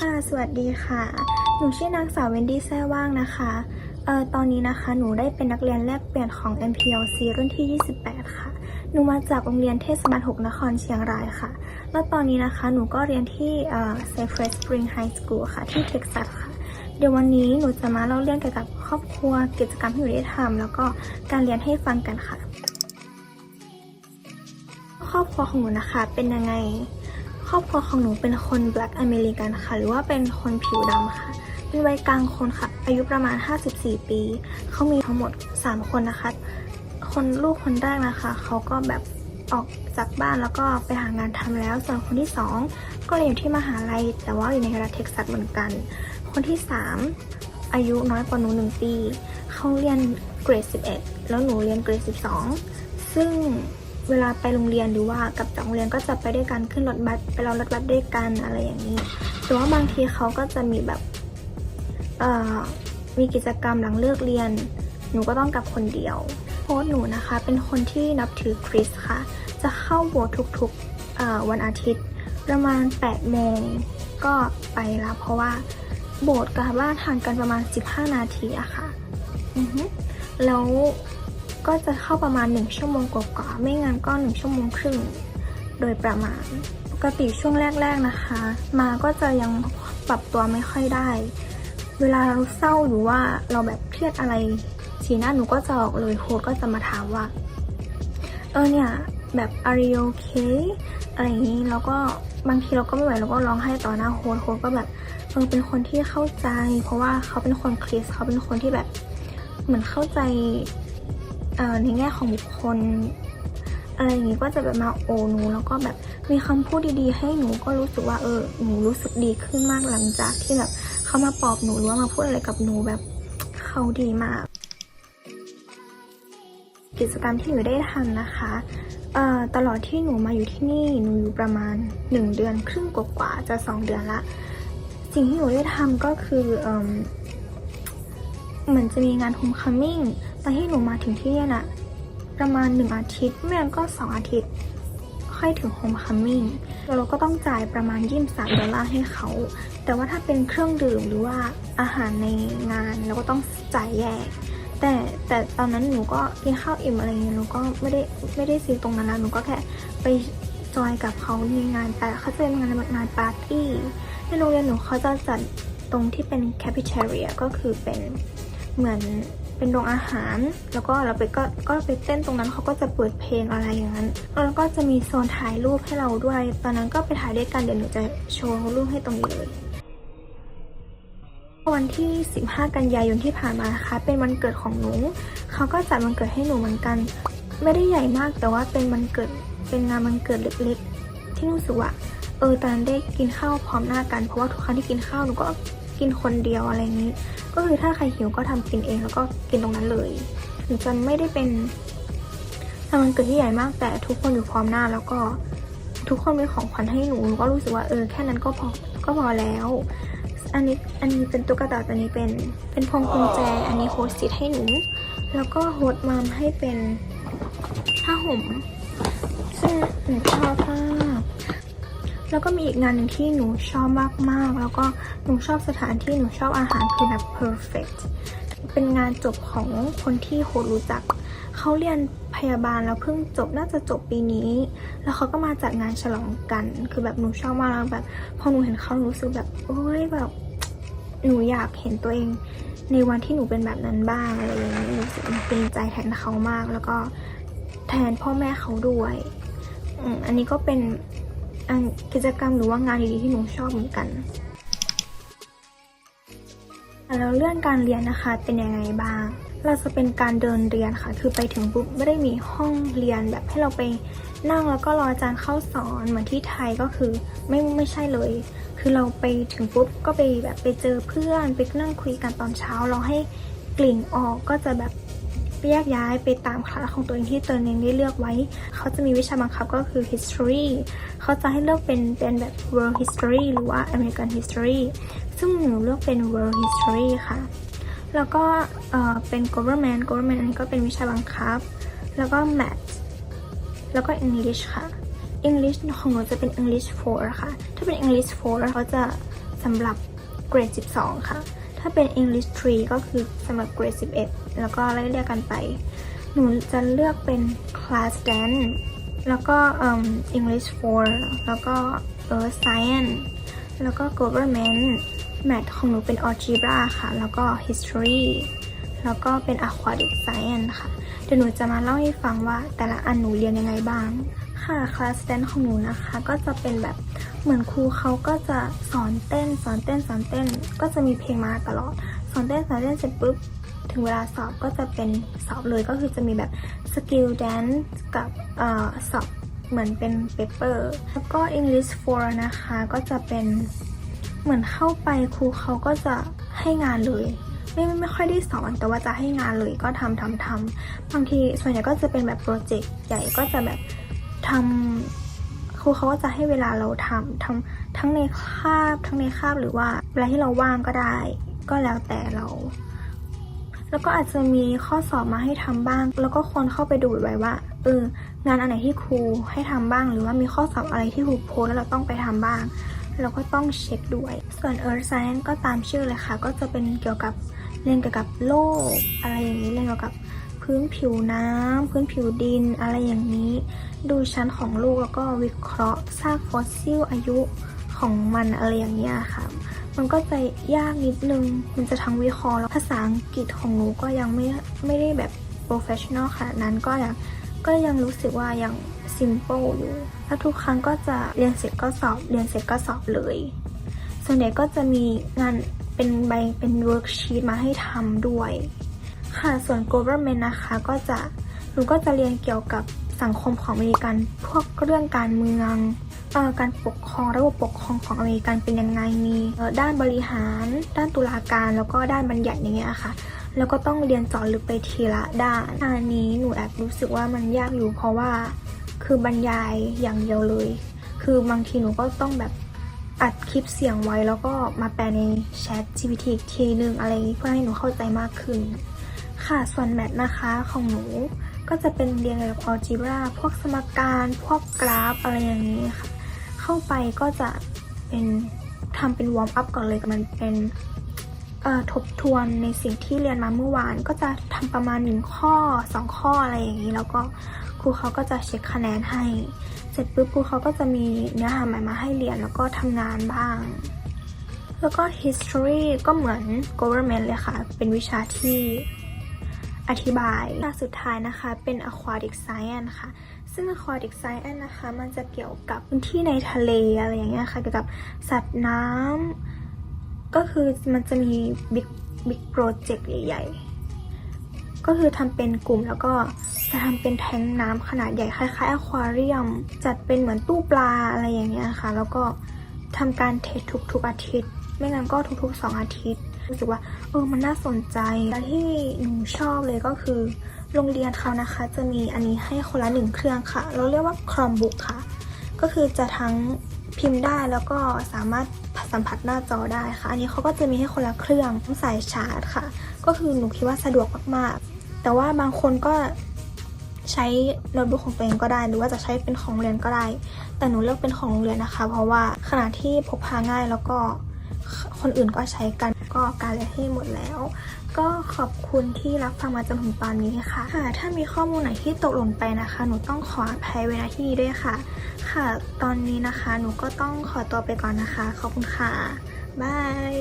ค่ะ สวัสดีค่ะ หนูชื่อนางสาวเวนดี้แซ่ว่างนะคะ เอ่อ ตอนนี้นะคะ หนูได้เป็นนักเรียนแลกเปลี่ยนของ MPLC รุ่นที่ 28 ค่ะ หนูมาจากโรงเรียนเทศบาล 6 นครเชียงรายค่ะ แล้วตอนนี้นะคะ หนูก็เรียนที่เอ่อ Cypress Spring High School ค่ะ ที่เท็กซัสค่ะ เดี๋ยววันนี้หนูจะมาเล่าเรื่องเกี่ยวกับครอบครัว กิจกรรมที่หนูได้ทำแล้วก็การเรียนให้ฟังกันค่ะ ครอบครัวของหนูนะคะ เป็นยังไง ครอบครัวของหนูเป็นคน Black American ค่ะ หรือว่าเป็นคนผิวดำค่ะ เป็นวัยกลางคนค่ะ อายุประมาณ 54 ปี เขามีทั้งหมด 3 คนนะคะ คนลูกคนแรกนะคะ เขาก็แบบออกจากบ้านแล้วก็ไปหางานทำแล้ว ส่วนคนที่ 2 ก็เรียนอยู่ที่มหาลัย แต่ว่าอยู่ในรัฐเท็กซัสเหมือนกัน คนที่ 3 อายุน้อยกว่าหนู1ปี เขาเรียนเกรด 11 แล้วหนูเรียนเกรด 12 ซึ่ง เวลาไปโรงเรียนหรือว่ากลับจากโรงเรียนก็จะไปด้วยกันขึ้นรถบัสไปรอรถบัสด้วยกันอะไรอย่างนี้แต่ว่าบางทีเขาก็จะมีแบบเอ่อมีกิจกรรมหลังเลิกเรียน หนูก็ต้องกลับคนเดียวโพสต์หนูนะคะ เป็นคนที่นับถือคริสต์ค่ะ จะเข้าโบสถ์ทุกๆเอ่อวันอาทิตย์ ประมาณ 8 โมงก็ไปแล้วเพราะว่าโบสถ์กับบ้านห่างกันประมาณ 15 นาทีอะค่ะแล้ว ก็จะเข้าประมาณ 1 ชั่วโมงกว่าๆไม่งั้นก็ 1 ชั่วโมงครึ่งโดยประมาณ ปกติช่วงแรก ๆนะคะ มาก็จะยังปรับตัวไม่ค่อยได้ เวลาเราเศร้าหรือว่าเราแบบเครียดอะไรสีหน้าหนูก็จะออกเลยโค้ดก็จะมาถามว่า เออเนี่ยแบบ are you okay อะไรอย่างนี้แล้วก็บางทีเราก็ไม่ไหวเราก็ร้องไห้ต่อหน้าโค้ดโค้ดก็แบบเออเป็นคนที่เข้าใจ เพราะว่าเขาเป็นคนคริสเขาเป็นคนที่แบบเหมือนเข้าใจ ในแง่ของบุคคลอะไรอย่างนี้ก็จะแบบมาโอหนูแล้วก็แบบมีคำพูดดีๆ ให้หนูก็รู้สึกว่าเออหนูรู้สึกดีขึ้นมากหลังจากที่แบบเขามาปลอบหนูหรือว่ามาพูดอะไรกับหนูแบบเขาดีมาก กิจกรรมที่หนูได้ทำนะคะเอ่อตลอดที่หนูมาอยู่ที่นี่หนูอยู่ประมาณ 1 เดือนครึ่งกว่าๆจะ 2 เดือนละ สิ่งที่หนูได้ทำก็คือเอ่มเหมือนจะมีงาน homecoming ตอนที่หนูมาถึงที่นี่นะประมาณหนึ่งอาทิตย์ไม่งั้นก็สองอาทิตย์ ค่อยถึง homecoming แล้วเราก็ต้องจ่ายประมาณ23ดอลลาร์ให้เขา แต่ว่าถ้าเป็นเครื่องดื่มหรือว่าอาหารในงานเราก็ต้องจ่ายแยก แต่แต่ตอนนั้นหนูก็กินข้าวอิ่มอะไรเงี้ยหนูก็ไม่ได้ไม่ได้ซื้อตรงนั้นนะหนูก็แค่ไปจอยกับเขาในงานแต่เขาจะเป็นงานงานปาร์ตี้ในโรงเรียนหนูเขาจะจัดตรงที่เป็น cafeteria ก็คือเป็นเหมือน เป็นโรงอาหาร แล้วก็เราไปก็ก็ไปเต้นตรงนั้นเขาก็จะเปิดเพลงอะไรอย่างนั้น แล้วก็จะมีโซนถ่ายรูปให้เราด้วย ตอนนั้นก็ไปถ่ายด้วยกันเดี๋ยวหนูจะโชว์รูปให้ตรงนี้เลยวันที่ 15 กันยายนที่ผ่านมานะคะ เป็นวันเกิดของหนู เขาก็จัดวันเกิดให้หนูเหมือนกัน ไม่ได้ใหญ่มากแต่ว่าเป็นวันเกิด เป็นงานวันเกิดเล็กๆ ที่รู้สึกว่าเออตอนนั้นได้กินข้าวพร้อมหน้ากัน เพราะว่าทุกครั้งที่กินข้าวหนูก็ กินคนเดียวอะไรนี้ ก็คือถ้าใครหิวก็ทำกินเองแล้วก็กินตรงนั้นเลยหนูจะไม่ได้เป็นงานวันเกิดที่ใหญ่มากแต่ทุกคนอยู่พร้อมหน้าแล้วก็ทุกคนมีของขวัญให้หนูหนูก็รู้สึกว่าเออแค่นั้นก็พอก็พอแล้ว อันนี้อันนี้เป็นตุ๊กตาตัวนี้เป็นเป็นพวงกุญแจ อันนี้โฮสติดให้หนู แล้วก็โฮสต์มามให้เป็นผ้าห่มซึ่งหนูชอบมา แล้วก็มีอีกงานหนึ่งที่หนูชอบมากๆ แล้วก็หนูชอบสถานที่หนูชอบอาหารคือแบบ perfect เป็นงานจบของคนที่โฮรู้จัก เขาเรียนพยาบาลแล้วเพิ่งจบน่าจะจบปีนี้ แล้วเขาก็มาจัดงานฉลองกัน คือแบบหนูชอบมากแล้วแบบพอหนูเห็นเขาหนูรู้สึกแบบโอ้ยแบบหนูอยากเห็นตัวเองในวันที่หนูเป็นแบบนั้นบ้างอะไรอย่างนี้รู้สึกเป็นใจแทนเขามาก แล้วก็แทนพ่อแม่เขาด้วยอันนี้ก็เป็น กิจกรรมหรือว่างานดีๆที่หนูชอบเหมือนกันแล้วเรื่องการเรียนนะคะเป็นยังไงบ้าง เราจะเป็นการเดินเรียนค่ะ คือไปถึงปุ๊บไม่ได้มีห้องเรียนแบบให้เราไปนั่งแล้วก็รออาจารย์เข้าสอนเหมือนที่ไทยก็คือไม่ไม่ใช่เลย คือเราไปถึงปุ๊บก็ไปแบบไปเจอเพื่อนไปนั่งคุยกันตอนเช้า เราให้กลิ่นออกก็จะแบบ แยกย้ายไปตามคลาสของตัวเองที่ตัวเองได้เลือกไว้ เขาจะมีวิชาบังคับก็คือ history เขาจะให้เลือกเป็นเป็นแบบ world history หรือว่า American history ซึ่งหนูเลือกเป็น world history ค่ะ แล้วก็เอ่อเป็น government government อันนี้ก็เป็นวิชาบังคับ แล้วก็ math แล้วก็ English ค่ะ English ของหนูจะเป็น English 4 ค่ะ ถ้าเป็น English 4 เขาจะสำหรับเกรด 12 ค่ะ ถ้าเป็น English 3 ก็คือสำหรับเกรด11 แล้วก็ไล่เรียกกันไป หนูจะเลือกเป็น Class Dance แล้วก็ English 4 แล้วก็ Earth Science แล้วก็ Government Math ของหนูเป็น Algebra ค่ะ แล้วก็ History แล้วก็เป็น Aquatic Science ค่ะ เดี๋ยวหนูจะมาเล่าให้ฟังว่าแต่ละอันหนูเรียนยังไงบ้าง ค่ะคลาสแดนของหนูนะคะ ก็จะเป็นแบบเหมือนครูเขาก็จะสอนเต้น สอนเต้นสอนเต้น ก็จะมีเพลงมาตลอด สอนเต้นสอนเต้นเสร็จปุ๊บถึงเวลาสอบก็จะเป็นสอบเลยก็คือจะมีแบบสกิลแดนซ์กับออสอบเหมือนเป็นเปเปอร์แล้วก็ English 4 นะคะ ก็จะเป็นเหมือนเข้าไปครูเขาก็จะให้งานเลยไม่ไม่ไม่ค่อยได้สอนแต่ว่าจะให้งานเลยก็ทำทำทำบางทีส่วนใหญ่ก็จะเป็นแบบโปรเจกต์ใหญ่ก็จะแบบ ทำครูเขาก็จะให้เวลาเราทำทำทั้งในคาบทั้งในคาบหรือว่าเวลาที่เราว่างก็ได้ ก็แล้วแต่เรา แล้วก็อาจจะมีข้อสอบมาให้ทำบ้าง แล้วก็ควรเข้าไปดูไว้ว่าเอองานอันไหนที่ครูให้ทำบ้าง หรือว่ามีข้อสอบอะไรที่ครูโพสแล้วเราต้องไปทำบ้างเราก็ต้องเช็คด้วย ส่วน Earth Science ก็ตามชื่อเลยค่ะ ก็จะเป็นเกี่ยวกับเรียนเกี่ยวกับโลก อะไรอย่างนี้เรียนเกี่ยวกับ พื้นผิวน้ำพื้นผิวดินอะไรอย่างนี้ ดูชั้นของโลกแล้วก็วิเคราะห์ซากฟอสซิลอายุของมันอะไรอย่างเงี้ยค่ะ มันก็จะยากนิดนึง มันจะทั้งวิเคราะห์แล้วภาษาอังกฤษของหนูก็ยังไม่ไม่ได้แบบโปรเฟชชั่นอลขนาดนั้นก็ยังก็ยังรู้สึกว่ายัง simple อยู่ แล้วทุกครั้งก็จะเรียนเสร็จก็สอบ เรียนเสร็จก็สอบเลย ส่วนใหญ่ก็จะมีงานเป็นใบเป็นเวิร์กชีตมาให้ทำด้วย ค่ะส่วน government นะคะก็จะหนูก็จะเรียนเกี่ยวกับสังคมของอเมริกันพวกเรื่องการเมืองอการปกครองระบบปกครองของอเมริกันเป็นยังไงมีด้านบริหาร ด้านตุลาการแล้วก็ด้านบัญญัติอย่างเงี้ยค่ะแล้วก็ต้องเรียนเจาะลึกไปทีละด้านอันนี้หนูแอบรู้สึกว่ามันยากอยู่เพราะว่าคือบรรยายอย่างเดียวเลย คือบางทีหนูก็ต้องแบบอัดคลิปเสียงไว้แล้วก็มาแปลในแชท GPT อีกทีนึงอะไรนี้เพื่อให้หนูเข้าใจมากขึ้น ค่ะ ส่วนแมทนะคะของหนูก็จะเป็นเรียนเกี่ยวกับ algebra พวกสมการพวกกราฟอะไรอย่างนี้ค่ะ เข้าไปก็จะเป็นทำเป็นวอร์มอัพก่อนเลยมันเป็นทบทวนในสิ่งที่เรียนมาเมื่อวาน ก็จะทำประมาณหนึ่งข้อสองข้ออะไรอย่างนี้ แล้วก็ครูเขาก็จะเช็คคะแนนให้ เสร็จปุ๊บครูเขาก็จะมีเนื้อหาใหม่มาให้เรียนแล้วก็ทำงานบ้าง แล้วก็ history ก็เหมือน government เลยค่ะ เป็นวิชาที่ อธิบายนาสุดท้ายนะคะเป็น aquatic science ค่ะ ซึ่ง aquatic science นะคะ มันจะเกี่ยวกับพื้นที่ในทะเลอะไรอย่างเงี้ยค่ะ เกี่ยวกับสัตว์น้ำก็คือมันจะมี big big project ใหญ่ๆ ก็คือทำเป็นกลุ่มแล้วก็จะทำเป็นแทงน้ำขนาดใหญ่คล้ายๆอควาเรียม จัดเป็นเหมือนตู้ปลาอะไรอย่างเงี้ยค่ะ แล้วก็ทำการเทสทุกๆอาทิตย์ ไม่งั้นก็ทุกๆ 2 อาทิตย์ รู้สึกว่า เออมันน่าสนใจและที่หนูชอบเลยก็คือ โรงเรียนเขานะคะ จะมีอันนี้ให้คนละหนึ่งเครื่องค่ะ เราเรียกว่า Chromebook ค่ะ ก็คือจะทั้งพิมพ์ได้แล้วก็สามารถสัมผัสหน้าจอได้ค่ะ อันนี้เขาก็จะมีให้คนละเครื่องต้องใส่ชาร์จค่ะ ก็คือหนูคิดว่าสะดวกมากๆ แต่ว่าบางคนก็ใช้โน้ตบุ๊กของตัวเองก็ได้ หรือว่าจะใช้เป็นของเรียนก็ได้ แต่หนูเลือกเป็นของโรงเรียนนะคะ เพราะว่าขณะที่พกพาง่ายแล้วก็ คนอื่นก็ใช้กันก็การเลให้หมดแล้ว ก็ขอบคุณที่รับฟังมาจนถึงตอนนี้ค่ะค่ะ ถ้ามีข้อมูลไหนที่ตกหล่นไปนะคะ หนูต้องขออภัยเวลาที่นี้ด้วยค่ะ ค่ะ ตอนนี้นะคะ หนูก็ต้องขอตัวไปก่อนนะคะ ขอบคุณค่ะบาย